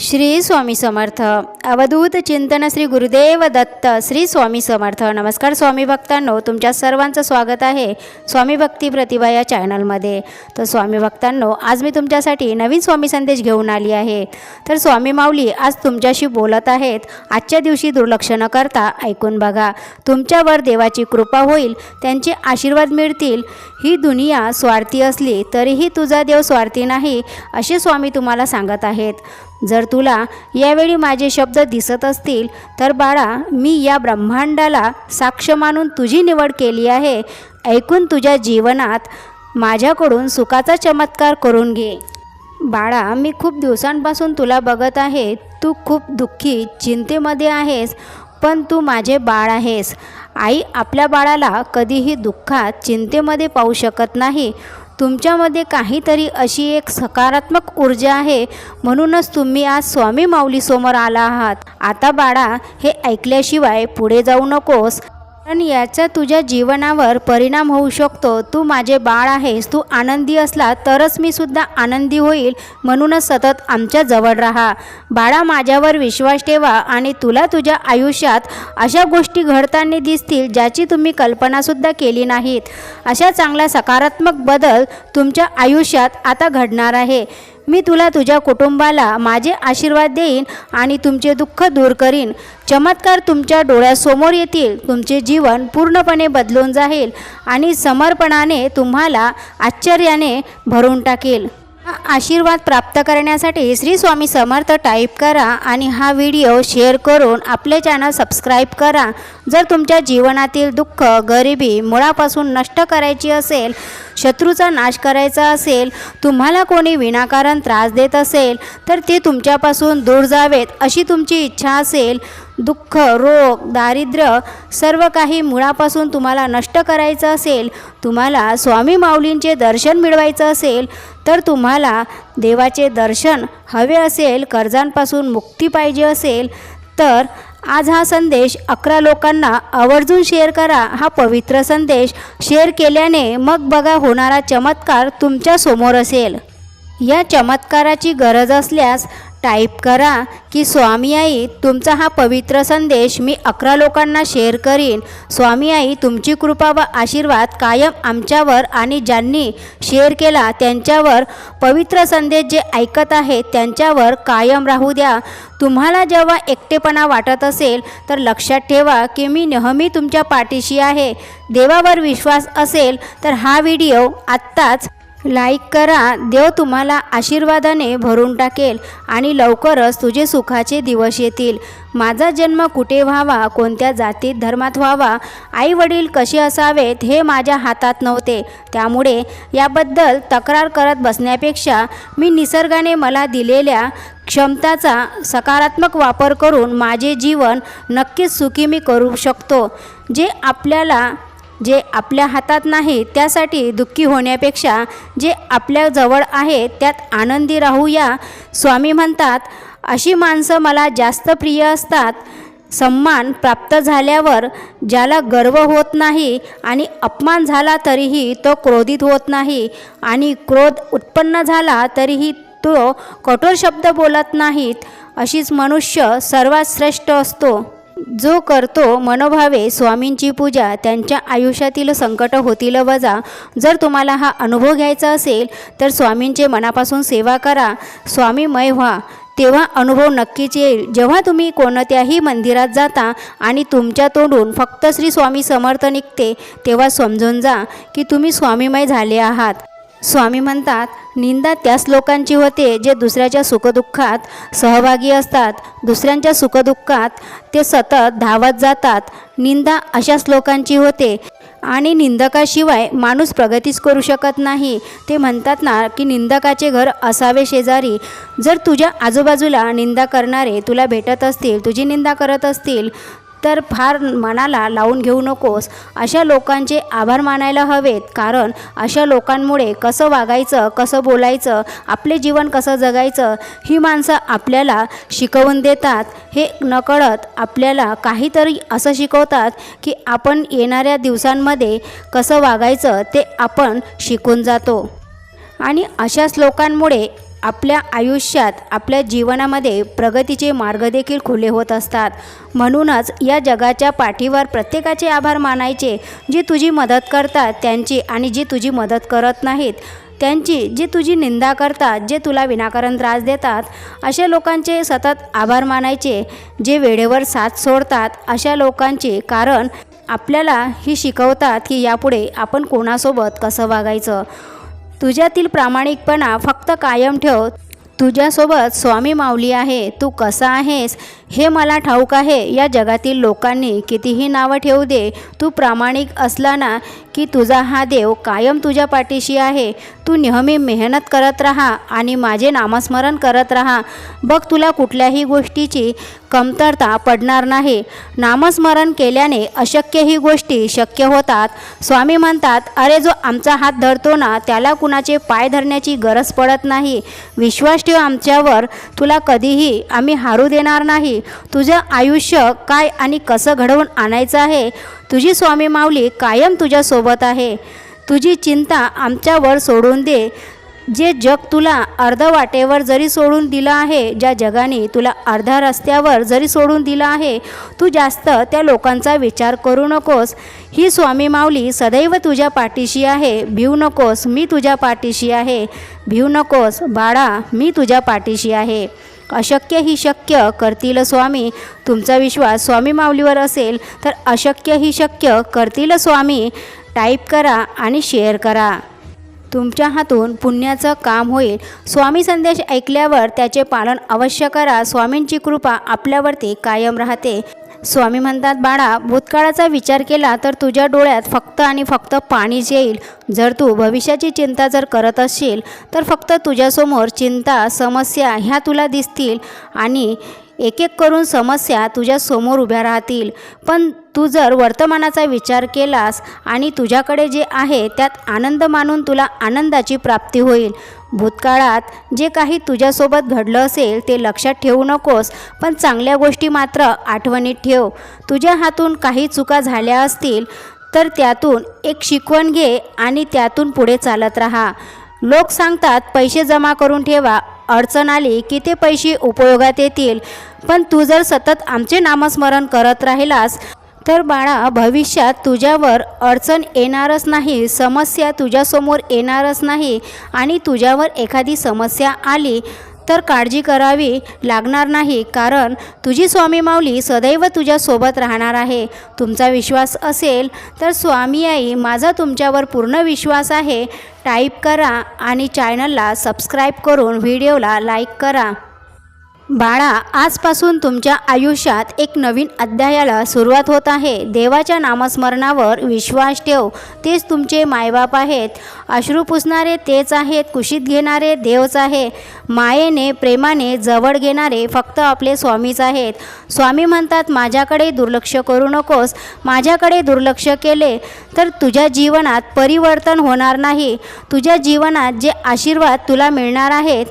श्री स्वामी समर्थ. अवधूत चिंतन श्री गुरुदेव दत्त. श्री स्वामी समर्थ. नमस्कार स्वामी भक्तांनो तुमच्या सर्वांचं स्वागत आहे स्वामी भक्ती प्रतिभा या चॅनलमध्ये. तर स्वामी भक्तांनो आज मी तुमच्यासाठी नवीन स्वामी संदेश घेऊन आली आहे. तर स्वामी माऊली आज तुमच्याशी बोलत आहेत. आजच्या दिवशी दुर्लक्ष न करता ऐकून बघा. तुमच्यावर देवाची कृपा होईल त्यांचे आशीर्वाद मिळतील. ही दुनिया स्वार्थी असली तरीही तुझा देव स्वार्थी नाही असे स्वामी तुम्हाला सांगत आहेत. जर तुला यावेळी माझे शब्द दिसत असतील तर बाळा मी या ब्रह्मांडाला साक्ष मानून तुझी निवड केली आहे. ऐकून तुझ्या जीवनात माझ्याकडून सुखाचा चमत्कार करून घे. बाळा मी खूप दिवसांपासून तुला बघत आहे. तू खूप दुःखी चिंतेमध्ये आहेस पण तू माझे बाळ आहेस. आई आपल्या बाळाला कधीही दुःखात चिंतेमध्ये पाहू शकत नाही. तुमच्यामध्ये काहीतरी अशी एक सकारात्मक ऊर्जा आहे. म्हणूनच तुम्ही आज स्वामी माऊलीसमोर आला आहात. आता बाळा हे ऐकल्याशिवाय पुढे जाऊ नकोस. कारण याचा तुझ्या जीवनावर परिणाम होऊ शकतो. तू माझे बाळ आहेस. तू आनंदी असला तरच मी सुद्धा आनंदी होईल. म्हणूनच सतत आमच्या जवळ राहा. बाळा माझ्यावर विश्वास ठेवा आणि तुला तुझ्या आयुष्यात अशा गोष्टी घडताना दिसतील ज्याची तुम्ही कल्पनासुद्धा केली नाहीत. अशा चांगला सकारात्मक बदल तुमच्या आयुष्यात आता घडणार आहे. मी तुला तुझ्या कुटुंबाला माझे आशीर्वाद देईन आणि तुमचे दुःख दूर करीन. चमत्कार तुमच्या डोळ्यासमोर येतील तुमचे जीवन पूर्णपणे बदलून जाईल आणि समर्पणाने तुम्हाला आश्चर्याने भरून टाकेल. आशीर्वाद प्राप्त करण्यासाठी श्री स्वामी समर्थ टाईप करा आणि हा व्हिडिओ शेअर करून आपले चॅनल सबस्क्राईब करा. जर तुमच्या जीवनातील दुःख गरिबी मुळापासून नष्ट करायची असेल शत्रूचा नाश करायचा असेल तुम्हाला कोणी विनाकारण त्रास देत असेल तर ते तुमच्यापासून दूर जावेत अशी तुमची इच्छा असेल दुःख रोग दारिद्र्य सर्व काही मुळापासून तुम्हाला नष्ट करायचं असेल तुम्हाला स्वामी माऊलींचे दर्शन मिळवायचं असेल तर तुम्हाला देवाचे दर्शन हवे असेल कर्जांपासून मुक्ती पाहिजे असेल तर आज हा संदेश अकरा लोकांना आवर्जून शेअर करा. हा पवित्र संदेश शेअर केल्याने मग बघा होणारा चमत्कार तुमच्यासमोर असेल. या चमत्काराची गरज असल्यास टाईप करा की स्वामी आई तुमचा हा पवित्र संदेश मी अकरा लोकांना शेअर करीन. स्वामी आई तुमची कृपा व आशीर्वाद कायम आमच्यावर आणि ज्यांनी शेअर केला त्यांच्यावर. पवित्र संदेश जे ऐकत आहेत त्यांच्यावर कायम राहू द्या. तुम्हाला जेव्हा एकटेपणा वाटत असेल तर लक्षात ठेवा की मी नेहमी तुमच्या पाठीशी आहे. देवावर विश्वास असेल तर हा व्हिडिओ आत्ताच लाईक करा देव तुम्हाला आशीर्वादाने भरून टाकेल आणि लवकरच तुझे सुखाचे दिवस येतील. माझा जन्म कुठे व्हावा कोणत्या जातीत धर्मात व्हावा आई वडील कसे असावेत हे माझ्या हातात नव्हते. त्यामुळे याबद्दल तक्रार करत बसण्यापेक्षा मी निसर्गाने मला दिलेल्या क्षमताचा सकारात्मक वापर करून माझे जीवन नक्कीच सुखी मी करू शकतो जे आपल्याला जे आपल्या हातात नाही त्यासाठी दुःखी होण्यापेक्षा जे आपल्या जवळ आहे त्यात आनंदी राहूया स्वामी म्हणतात अशी माणसं मला जास्त प्रिय असतात. सन्मान प्राप्त झाल्यावर ज्याला गर्व होत नाही आणि अपमान झाला तरीही तो क्रोधित होत नाही आणि क्रोध उत्पन्न झाला तरीही तो कठोर शब्द बोलत नाहीत. अशीच मनुष्य सर्वात श्रेष्ठ असतो. जो करतो मनोभावे स्वामींची पूजा त्यांच्या आयुष्यातील संकट होतील वजा. जर तुम्हाला हा अनुभव घ्यायचा असेल तर स्वामींचे मनापासून सेवा करा. स्वामीमय व्हा. तेव्हा अनुभव नक्कीच येईल. जेव्हा तुम्ही कोणत्याही मंदिरात जाता आणि तुमच्या तोंडून फक्त श्री स्वामी समर्थ निघते तेव्हा समजून जा की तुम्ही स्वामीमय झाले आहात. स्वामी म्हणतात निंदा त्याच लोकांची होते जे दुसऱ्याच्या सुखदुःखात सहभागी असतात. दुसऱ्यांच्या सुखदुःखात ते सतत धावत जातात. निंदा अशाच लोकांची होते आणि निंदकाशिवाय माणूस प्रगतीच करू शकत नाही. ते म्हणतात ना की निंदकाचे घर असावे शेजारी. जर तुझ्या आजूबाजूला निंदा करणारे तुला भेटत असतील तुझी निंदा करत असतील तर फार मनाला लावून घेऊ नकोस. अशा लोकांचे आभार मानायला हवेत. कारण अशा लोकांमुळे कसं वागायचं कसं बोलायचं आपले जीवन कसं जगायचं ही माणसं आपल्याला शिकवून देतात. हे नकळत आपल्याला काहीतरी असं शिकवतात की आपण येणाऱ्या दिवसांमध्ये कसं वागायचं ते आपण शिकून जातो. आणि अशाच लोकांमुळे आपल्या आयुष्यात आपल्या जीवनामध्ये प्रगतीचे मार्ग देखील खुले होत असतात. म्हणूनच या जगाच्या पाठीवर प्रत्येकाचे आभार मानायचे जी तुझी मदत करतात त्यांची आणि जी तुझी मदत करत नाहीत त्यांची जी तुझी निंदा करतात जे तुला विनाकारण त्रास देतात अशा लोकांचे सतत आभार मानायचे जे वेळेवर साथ सोडतात अशा लोकांचे कारण आपल्याला ही शिकवतात की यापुढे आपण कोणासोबत कसं वागायचं. तुझ्यातील प्रामाणिकपणा फक्त कायम ठेव. तुझ्यासोबत स्वामी माऊली आहे. तू कसा आहेस? हे मला ठाऊक आहे या जगातील लोकांनी कितीही नावं ठेवू दे तू प्रामाणिक असला ना की तुझा हा देव कायम तुझ्या पाठीशी आहे. तू नेहमी मेहनत करत राहा आणि माझे नामस्मरण करत राहा. बघ तुला कुठल्याही गोष्टीची कमतरता पडणार नाही. नामस्मरण केल्याने अशक्यही गोष्टी शक्य होतात. स्वामी म्हणतात अरे जो आमचा हात धरतो ना त्याला कुणाचे पाय धरण्याची गरज पडत नाही. विश्वास ठेव आमच्यावर. तुला कधीही आम्ही हारू देणार नाही. तुझं आयुष्य काय आणि कसं घडवून आणायचं आहे? तुझी स्वामी माऊली कायम तुझ्यासोबत आहे. तुझी चिंता आमच्यावर सोडून दे. जे जग तुला अर्ध वाटेवर जरी सोडून दिलं आहे ज्या जगाने तुला अर्ध्या रस्त्यावर जरी सोडून दिलं आहे तू जास्त त्या लोकांचा विचार करू नकोस. ही स्वामी माऊली सदैव तुझ्या पाठीशी आहे. भिऊ नकोस मी तुझ्या पाठीशी आहे. भिऊ नकोस बाळा मी तुझ्या पाठीशी आहे. अशक्य ही शक्य करतील स्वामी. तुमचा विश्वास स्वामी माऊलीवर असेल तर अशक्य ही शक्य करतील स्वामी. टाईप करा आणि शेअर करा. तुमच्या हातून पुण्याचं काम होईल. स्वामी संदेश ऐकल्यावर त्याचे पालन अवश्य करा. स्वामींची कृपा आपल्यावरती कायम राहते. स्वामी म्हणतात बाळा भूतकाळाचा विचार केला तर तुझ्या डोळ्यात फक्त आणि फक्त पाणीच येईल. जर तू भविष्याची चिंता जर करत असशील तर फक्त तुझ्यासमोर चिंता समस्या ह्या तुला दिसतील आणि एक एक करून समस्या तुझ्या समोर उभ्या राहतील. पण तू जर वर्तमानाचा विचार केलास आणि तुझ्याकडे जे आहे त्यात आनंद मानून तुला आनंदाची प्राप्ती होईल. भूतकाळात जे काही तुझ्यासोबत घडलं असेल ते लक्षात ठेवू नकोस पण चांगल्या गोष्टी मात्र आठवणीत ठेव. तुझ्या हातून काही चुका झाल्या असतील तर त्यातून एक शिकवण घे आणि त्यातून पुढे चालत राहा. लोक सांगतात पैसे जमा करून ठेवा. अडचण आली की ते पैसे उपयोगात येतील. पण तू जर सतत आमचे नामस्मरण करत राहिलास तर बाळा भविष्यात तुझ्यावर अडचण येणारच नाही समस्या तुझ्यासमोर येणारच नाही आणि तुझ्यावर एखादी समस्या आली तर काळजी करावी लागणार नाही कारण तुझी स्वामी माऊली सदैव तुझ्यासोबत राहणार आहे. तुमचा विश्वास असेल तर स्वामी आई माझा तुमच्यावर पूर्ण विश्वास आहे. टाईप करा आणि चॅनलला सबस्क्राईब करून व्हिडिओला लाईक करा. बाळा आजपासून तुमच्या आयुष्यात एक नवीन अध्यायाला सुरुवात होत आहे. देवाच्या नामस्मरणावर विश्वास ठेव. तेच तुमचे मायबाप आहेत. अश्रू पुसणारे तेच आहेत. कुशीत घेणारे देवच आहे. मायेने प्रेमाने जवळ घेणारे फक्त आपले स्वामीच आहेत. स्वामी म्हणतात माझ्याकडे दुर्लक्ष करू नकोस. माझ्याकडे दुर्लक्ष केले तर तुझ्या जीवनात परिवर्तन होणार नाही. तुझ्या जीवनात जे आशीर्वाद तुला मिळणार आहेत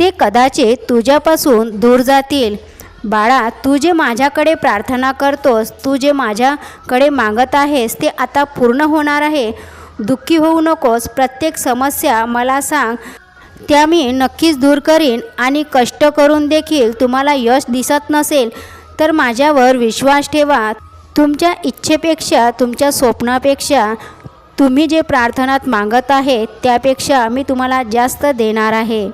ते कदाचित तुझ्यापासून दूर जातील. बाळा तू जे माझ्याकडे प्रार्थना करतोस तू जे माझ्याकडे मागत आहेस ते आता पूर्ण होणार आहे. दुःखी होऊ नकोस प्रत्येक समस्या मला सांग. त्या मी नक्कीच दूर करीन आणि कष्ट करून देखील तुम्हाला यश दिसत नसेल तर माझ्यावर विश्वास ठेवा. तुमच्या इच्छेपेक्षा तुमच्या स्वप्नापेक्षा तुम्ही जे प्रार्थनात मागत आहे त्यापेक्षा मी तुम्हाला जास्त देणार आहे.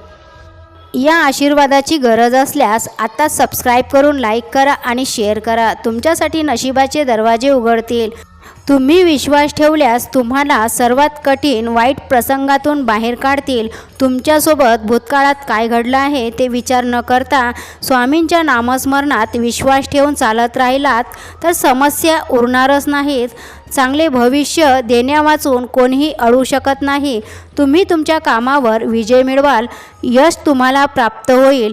या आशीर्वादाची गरज असल्यास आता सबस्क्राईब करून लाईक करा आणि शेअर करा. तुमच्यासाठी नशिबाचे दरवाजे उघडतील. तुम्ही विश्वास ठेवल्यास तुम्हाला सर्वात कठीण वाईट प्रसंगातून बाहेर काढतील. तुमच्यासोबत भूतकाळात काय घडलं आहे ते विचार न करता स्वामींच्या नामस्मरणात विश्वास ठेवून चालत राहिलात तर समस्या उरणारच नाहीत. चांगले भविष्य देण्यावाचून कोणीही अडू शकत नाही. तुम्ही तुमच्या कामावर विजय मिळवाल. यश तुम्हाला प्राप्त होईल.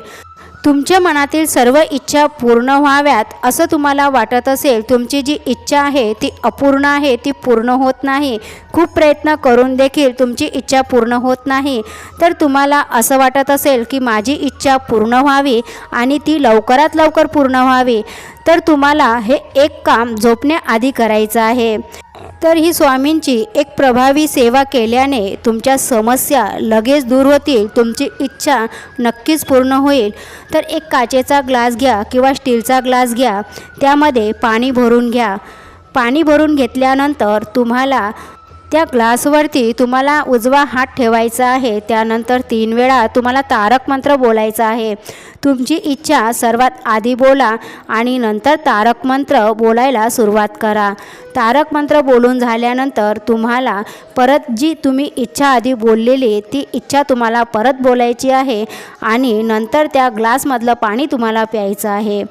तुमच्या मनातील सर्व इच्छा पूर्ण व्हाव्यात असं तुम्हाला वाटत असेल तुमची जी इच्छा आहे ती अपूर्ण आहे ती पूर्ण होत नाही. खूप प्रयत्न करून देखील तुमची इच्छा पूर्ण होत नाही. तर तुम्हाला असं वाटत असेल की माझी इच्छा पूर्ण व्हावी आणि ती लवकरात लवकर पूर्ण व्हावी तर तुम्हाला हे एक काम झोपण्याआधी करायचं आहे. तर ही स्वामींची एक प्रभावी सेवा केल्याने तुमच्या समस्या लगेच दूर होतील तुमची इच्छा नक्कीच पूर्ण होईल. तर एक काचेचा ग्लास घ्या किंवा स्टीलचा ग्लास घ्या त्यामध्ये पाणी भरून घ्या. पाणी भरून घेतल्यानंतर तुम्हाला त्या ग्लासवरती तुम्हाला उजवा हात ठेवायचा आहे. त्यानंतर तीन वेळा तुम्हाला तारक मंत्र बोलायचा आहे. तुमची इच्छा सर्वात आधी बोला आणि नंतर तारक मंत्र बोलायला सुरुवात करा. तारक मंत्र बोलून झाल्यानंतर तुम्हाला परत जी तुम्ही इच्छा आधी बोललेली ती इच्छा तुम्हाला परत बोलायची आहे आणि नंतर त्या ग्लासमधलं पाणी तुम्हाला प्यायचं आहे.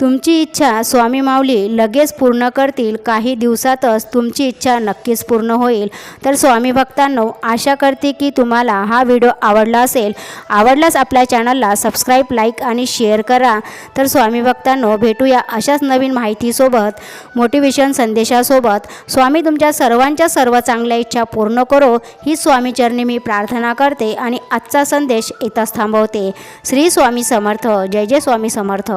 तुमची इच्छा स्वामी माऊली लगेच पूर्ण करतील काही दिवसातच तुमची इच्छा नक्कीच पूर्ण होईल. तर स्वामी भक्तांनो आशा करते की तुम्हाला हा व्हिडिओ आवडला असेल. आवडल्यास आपल्या चॅनलला सबस्क्राईब लाईक आणि शेअर करा. तर स्वामी भक्तांनो भेटूया अशाच नवीन माहितीसोबत मोटिवेशन संदेशासोबत. स्वामी तुमच्या सर्वांच्या सर्व चांगल्या इच्छा पूर्ण करो. ही स्वामीचरणी मी प्रार्थना करते आणि आजचा संदेश इथंच थांबवते. श्री स्वामी समर्थ. जय जय स्वामी समर्थ.